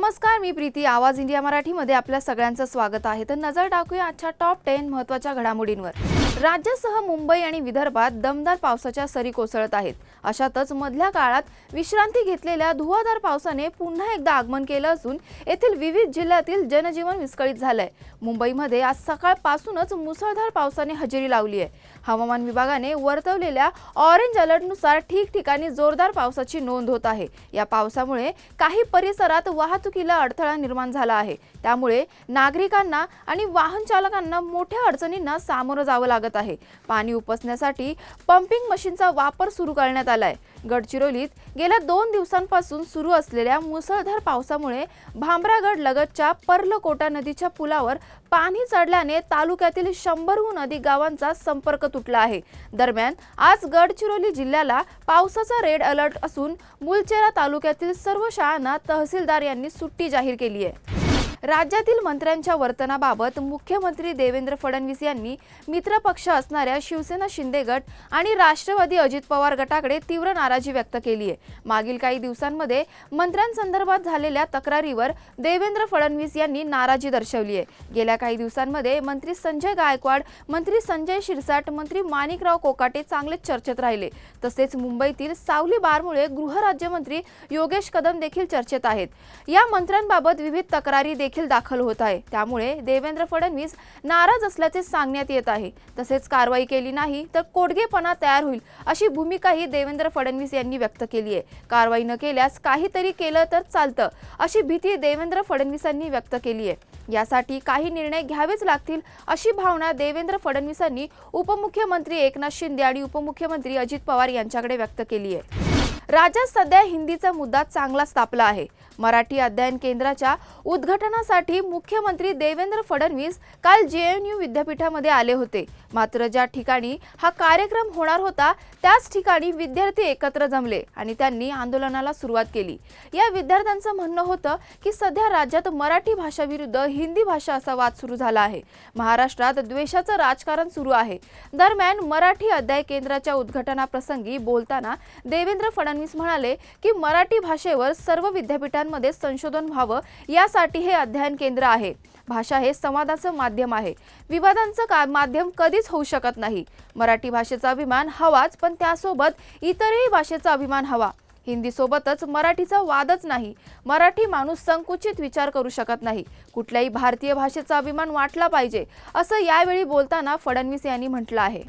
नमस्कार मी प्रीती. आवाज इंडिया मराठीमध्ये आपल्या सगळ्यांचं स्वागत आहे. तर नजर टाकूया आजच्या टॉप टेन महत्त्वाच्या घडामोडींवर. राज्यासह मुंबई आणि विदर्भात दमदार पावसाच्या सरी कोसळत आहेत. अशातच मधल्या काळात विश्रांती घेतलेल्या धुवाधार पावसाने पुन्हा एकदा आगमन केलं असून येथील विविध जिल्ह्यातील जनजीवन विस्कळीत झालंय. मुंबईमध्ये आज सकाळपासूनच मुसळधार पावसाने हजेरी लावली आहे. हवामान विभागाने वर्तवलेल्या ऑरेंज अलर्टनुसार ठिकठिकाणी जोरदार पावसाची नोंद होत आहे. या पावसामुळे काही परिसरात वाहतुकीला अडथळा निर्माण झाला आहे. त्यामुळे नागरिकांना आणि वाहन चालकांना मोठ्या अडचणींना सामोरं जावं लागत आहे. पाणी उपसण्यासाठी पंपिंग मशीनचा वापर सुरू करण्यात आलाय. गडचिरोलीत गेल्या दोन दिवसांपासून सुरू असलेल्या मुसळधार पावसामुळे भामरागड लगतच्या पर्लकोटा नदीच्या पुलावर पाणी चढल्याने तालुक्यातील शंभरहून अधिक गावांचा संपर्क तुटला आहे. दरम्यान आज गडचिरोली जिल्ह्याला पावसाचा रेड अलर्ट असून मुलचेरा तालुक्यातील सर्व शाळांना तहसीलदार यांनी सुट्टी जाहीर केली आहे. राज्यातील मंत्र्यांच्या वर्तनाबाबत मुख्यमंत्री देवेंद्र फडणवीस यांनी मित्रपक्ष असणाऱ्या शिवसेना शिंदे गट आणि राष्ट्रवादी अजित पवार गटाकडे तीव्र नाराजी व्यक्त केली आहे. मागील काही दिवसांमध्ये मंत्र्यांसंदर्भात झालेल्या तक्रारीवर देवेंद्र फडणवीस यांनी नाराजी दर्शवली आहे. गेल्या काही दिवसांमध्ये मंत्री संजय गायकवाड मंत्री संजय शिरसाट मंत्री माणिकराव कोकाटे चांगलेच चर्चेत राहिले. तसेच मुंबईतील सावली बारमुळे गृहराज्यमंत्री योगेश कदम देखील चर्चेत आहेत. या मंत्र्यांबाबत विविध तक्रारी देखील देखील दाखल होत आहे. त्यामुळे देवेंद्र फडणवीस नाराज असल्याचे सांगण्यात येत आहे. तसेच कारवाई केली नाही तर कोडगेपणा तयार होईल अशी भूमिकाही देवेंद्र फडणवीस यांनी व्यक्त केली आहे. कारवाई न केल्यास काहीतरी केलं तर चालतं अशी भीती देवेंद्र फडणवीसांनी व्यक्त केली आहे. यासाठी काही निर्णय घ्यावेच लागतील अशी भावना देवेंद्र फडणवीसांनी उपमुख्यमंत्री एकनाथ शिंदे आणि उपमुख्यमंत्री अजित पवार यांच्याकडे व्यक्त केली आहे. राज्यात सध्या हिंदीचा मुद्दा चांगलाच तापला आहे. मराठी अध्ययन केंद्राच्या उद्घाटनासाठी मुख्यमंत्री देवेंद्र फडणवीस काल जे एन यू विद्यापीठामध्ये आले होते. मात्र ज्या ठिकाणी हा कार्यक्रम होणार होता त्याच ठिकाणी विद्यार्थी एकत्र जमले आणि त्यांनी आंदोलनाला सुरुवात केली. या विद्यार्थ्यांचं म्हणणं होतं की सध्या राज्यात मराठी भाषा विरुद्ध हिंदी भाषा असा वाद सुरू झाला आहे. महाराष्ट्रात द्वेषाचं राजकारण सुरू आहे. दरम्यान मराठी अध्याय केंद्राच्या उद्घाटनाप्रसंगी बोलताना देवेंद्र फडणवीस म्हणाले की मराठी भाषेवर सर्व विद्यापीठांमध्ये संशोधन व्हावं यासाठी हे अध्ययन केंद्र आहे. भाषा हे संवादाचं माध्यम आहे. विवादांचं का माध्यम कधीच होऊ शकत नाही. मराठी भाषेचा अभिमान हवाच पण त्यासोबत इतरही भाषेचा अभिमान हवा. हिंदी सोबतच मराठीचा वादच नाही. मराठी माणूस संकुचित विचार करू शकत नाही. कुठल्याही भारतीय भाषेचा अभिमान वाटला पाहिजे असं यावेळी बोलताना फडणवीस यांनी म्हटलं आहे.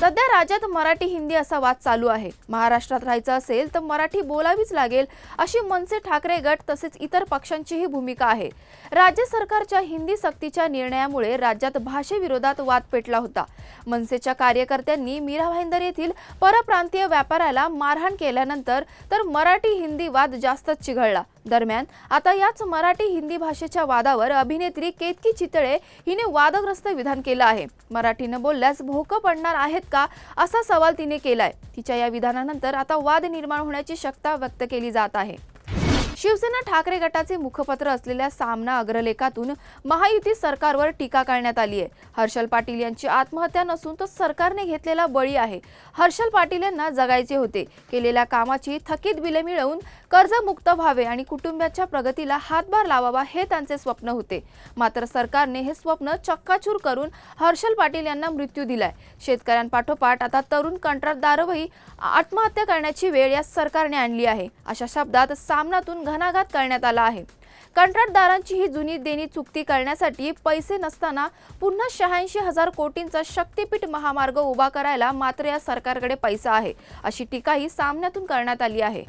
सध्या राज्यात मराठी हिंदी असा वाद चालू आहे. महाराष्ट्रात राहायचं असेल तर मराठी बोलावीच लागेल अशी मनसे ठाकरे गट तसेच इतर पक्षांचीही भूमिका आहे. राज्य सरकारच्या हिंदी सक्तीच्या निर्णयामुळे राज्यात भाषेविरोधात वाद पेटला होता. मनसेच्या कार्यकर्त्यांनी मीरा भाईंदर येथील परप्रांतीय व्यापाऱ्याला मारहाण केल्यानंतर तर मराठी हिंदी वाद जास्तच चिघळला. दरम्यान आता याच मराठी हिंदी भाषेच्या वादावर अभिनेत्री केतकी चितळे हिने वादग्रस्त विधान केलं आहे. मराठीनं बोलल्यास भोकं पडणार आहेत का असा सवाल तिने केलाय. तिच्या या विधानानंतर आता वाद निर्माण होण्याची शक्यता व्यक्त केली जात आहे. शिवसेना ठाकरे गटाचे मुखपत्र असलेल्या सामना अग्रलेखातून महायुती सरकारवर टीका करण्यात आली आहे. हर्षल पाटील यांची आत्महत्या नसून तो सरकारने घेतलेला बळी आहे. हर्षल पाटील यांना जगायचे होते. केलेल्या कामाची थकीत बिले मिळवून कर्जमुक्त व्हावे आणि कुटुंबाच्या प्रगतीला हातभार लावावा हे त्यांचे स्वप्न होते. मात्र सरकारने हे स्वप्न चक्काचूर करून हर्षल पाटील यांना मृत्यू दिलाय. शेतकऱ्यांपाठोपाठ आता तरुण कंत्राटदारही आत्महत्या करण्याची वेळ या सरकारने आणली आहे. अशा शब्दात सामनातून घणाघात करण्यात आला आहे. कंत्राटदारांची ही जुनी देणी चुकती करण्यासाठी पैसे नसताना पुन्हा शहाऐंशी हजार कोटींचा शक्तीपीठ महामार्ग उभा करायला मात्र या सरकारकडे पैसा आहे अशी टीकाही सामन्यातून करण्यात आली आहे.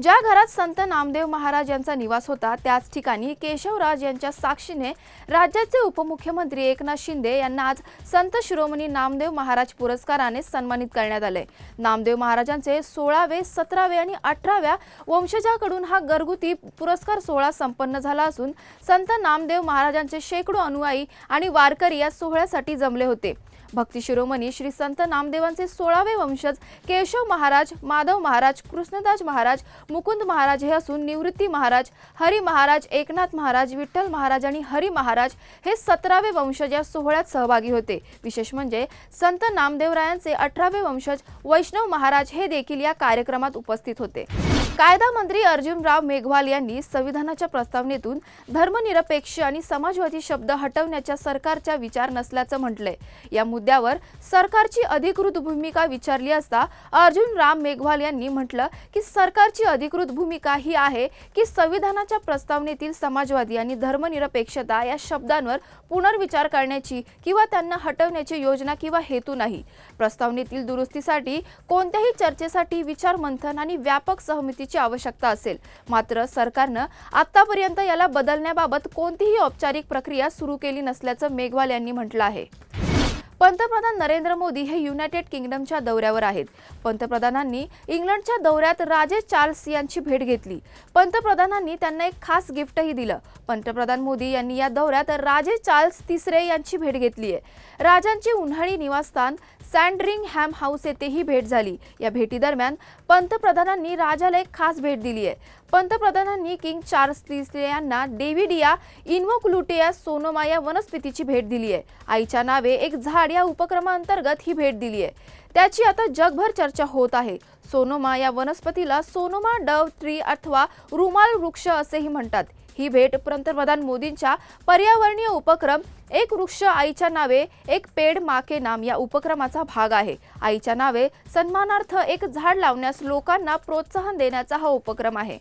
ज्या घरात संत नामदेव महाराज यांचा निवास होता त्याच ठिकाणी केशवराज यांच्या साक्षीने राज्याचे उपमुख्यमंत्री एकनाथ शिंदे यांना आज संत शिरोमणी नामदेव महाराज पुरस्काराने सन्मानित करण्यात आले. नामदेव महाराजांचे सोळावे सतरावे आणि अठराव्या वंशजाकडून हा घरगुती पुरस्कार सोहळा संपन्न झाला असून संत नामदेव महाराजांचे शेकडो अनुयायी आणि वारकरी या सोहळ्यासाठी जमले होते. भक्ती शिरोमणी श्री संत नामदेवांचे सोळावे वंशज केशव महाराज माधव महाराज कृष्णदास महाराज मुकुंद महाराज हे असून निवृत्ती महाराज हरी महाराज एकनाथ महाराज विठ्ठल महाराज आणि हरी महाराज हे सतरावे वंशज या सोहळ्यात सहभागी होते. विशेष म्हणजे संत नामदेवरायांचे अठरावे वंशज वैष्णव महाराज हे देखील या कार्यक्रमात उपस्थित होते. कायदा मंत्री अर्जुनराव मेघवाल यांनी संविधानाच्या प्रस्तावनेतून धर्मनिरपेक्ष आणि समाजवादी शब्द हटवण्याच्या सरकारचा विचार नसल्याचं म्हटलंय. या मुद्द्यावर सरकारची अधिकृत भूमिका विचारली असता अर्जुन राम मेघवाल यांनी म्हटलं की सरकारची अधिकृत भूमिका ही आहे की संविधानाच्या प्रस्तावनेतील समाजवादी आणि धर्मनिरपेक्षता या शब्दांवर पुनर्विचार करण्याची किंवा त्यांना हटवण्याची योजना किंवा हेतू नाही. प्रस्तावनेतील दुरुस्तीसाठी कोणत्याही चर्चेसाठी विचार मंथन आणि व्यापक सहमती दुरुस्तीची आवश्यकता असेल. मात्र सरकारनं आतापर्यंत याला बदलण्याबाबत कोणतीही औपचारिक प्रक्रिया सुरू केली नसल्याचं मेघवाल यांनी म्हटलं आहे. पंतप्रधान नरेंद्र मोदी हे युनायटेड किंगडमच्या दौऱ्यावर आहेत. पंतप्रधानांनी इंग्लंडच्या दौऱ्यात राजे चार्ल्स यांची भेट घेतली. पंतप्रधानांनी त्यांना एक खास गिफ्टही दिलं. पंतप्रधान मोदी यांनी या दौऱ्यात राजे चार्ल्स तिसरे यांची भेट घेतली आहे राजांची उन्हाळी निवासस्थान सँड्रिंग हॅम हाऊस येथेही भेट झाली. या भेटीदरम्यान पंतप्रधानांनी राजाला एक खास भेट दिली आहे. पंतप्रधानांनी किंग चार्ल्स तिसरे यांना डेव्हिडिया इन्वोक्लुटिया सोनोमा या वनस्पतीची भेट दिली आहे. आईच्या नावे एक झाड या उपक्रमाअंतर्गत ही भेट दिली आहे. त्याची आता जगभर चर्चा होत आहे. सोनोमा या वनस्पतीला सोनोमा डव ट्री अथवा रुमाल वृक्ष असेही म्हणतात. ही भेट पंतप्रधान मोदींच्या पर्यावरणीय उपक्रम एक वृक्ष आईच्या नावे एक पेड माके नाम या उपक्रमाचा भाग आहे. आईच्या नावे सन्मानार्थ एक झाड लावण्यास लोकांना प्रोत्साहन देण्याचा हा उपक्रम आहे.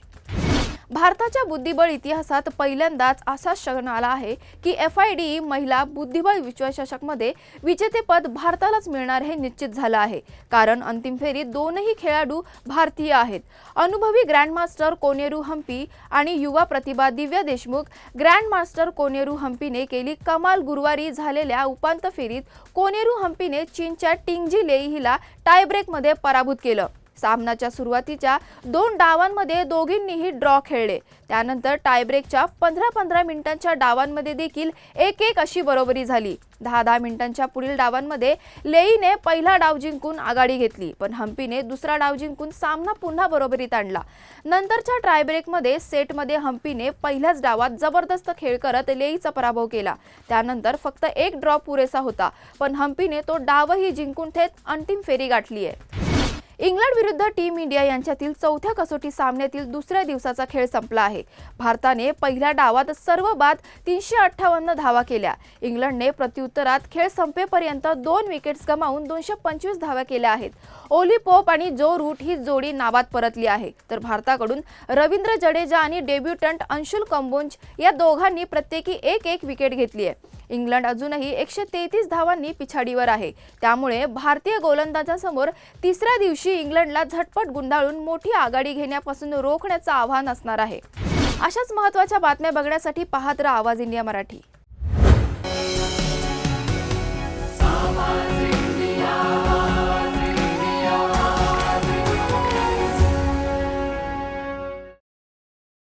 भारताच्या बुद्धिबळ इतिहासात पहिल्यांदाच असा क्षण आला आहे की एफ आय डी महिला बुद्धिबळ विश्वचषकमध्ये विजेतेपद भारतालाच मिळणार हे निश्चित झालं आहे. कारण अंतिम फेरीत दोनही खेळाडू भारतीय आहेत. अनुभवी ग्रँडमास्टर कोनेरू हम्पी आणि युवा प्रतिभा दिव्या देशमुख ग्रँडमास्टर कोनेरू हम्पीने केली कमाल गुरुवारी झालेल्या उपांत फेरीत कोनेरू हम्पीने चीनच्या टिंगजी लेई हिला टायब्रेकमध्ये पराभूत केलं. सामनाच्या सुरुवातीच्या दोन डावांमध्ये दोघींनीही ड्रॉ खेळले. त्यानंतर टायब्रेकच्या पंधरा पंधरा मिनिटांच्या डावांमध्ये देखील एक एक अशी बरोबरी झाली. दहा दहा मिनिटांच्या पुढील डावांमध्ये लेईने पहिला डाव जिंकून आघाडी घेतली पण हम्पीने दुसरा डाव जिंकून सामना पुन्हा बरोबरीत आणला. नंतरच्या टायब्रेकमध्ये सेटमध्ये हम्पीने पहिल्याच डावात जबरदस्त खेळ करत लेईचा पराभव केला. त्यानंतर फक्त एक ड्रॉ पुरेसा होता पण हम्पीने तो डावही जिंकून थेट अंतिम फेरी गाठली आहे इंग्लंड विरुद्ध टीम इंडिया यांच्यातील चौथ्या कसोटी सामन्यातील दुसऱ्या दिवसाचा खेळ संपला आहे. भारताने पहिल्या डावात सर्व बाद तीनशे अठ्ठावन्न धावा केल्या. इंग्लंडने प्रत्युत्तरात खेळ संपेपर्यंत दोन विकेट्स गमावून दोनशे पंचवीस धावा केल्या आहेत. ओली पोप आणि जो रूट ही जोडी नावात परतली आहे. तर भारताकडून रवींद्र जडेजा आणि डेब्युटंट अंशुल कंबोंज या दोघांनी प्रत्येकी एक एक विकेट घेतली आहे. इंग्लंड अजूनही एकशे तेहतीस धावांनी पिछाडीवर आहे. त्यामुळे भारतीय गोलंदाजांसमोर तिसऱ्या दिवशी इंग्लंडला झटपट गुंडाळून मोठी आघाडी घेण्यापासून रोखण्याचं आव्हान असणार आहे. अशाच महत्त्वाच्या बातम्या बघण्यासाठी पाहत राहा आवाज इंडिया मराठी.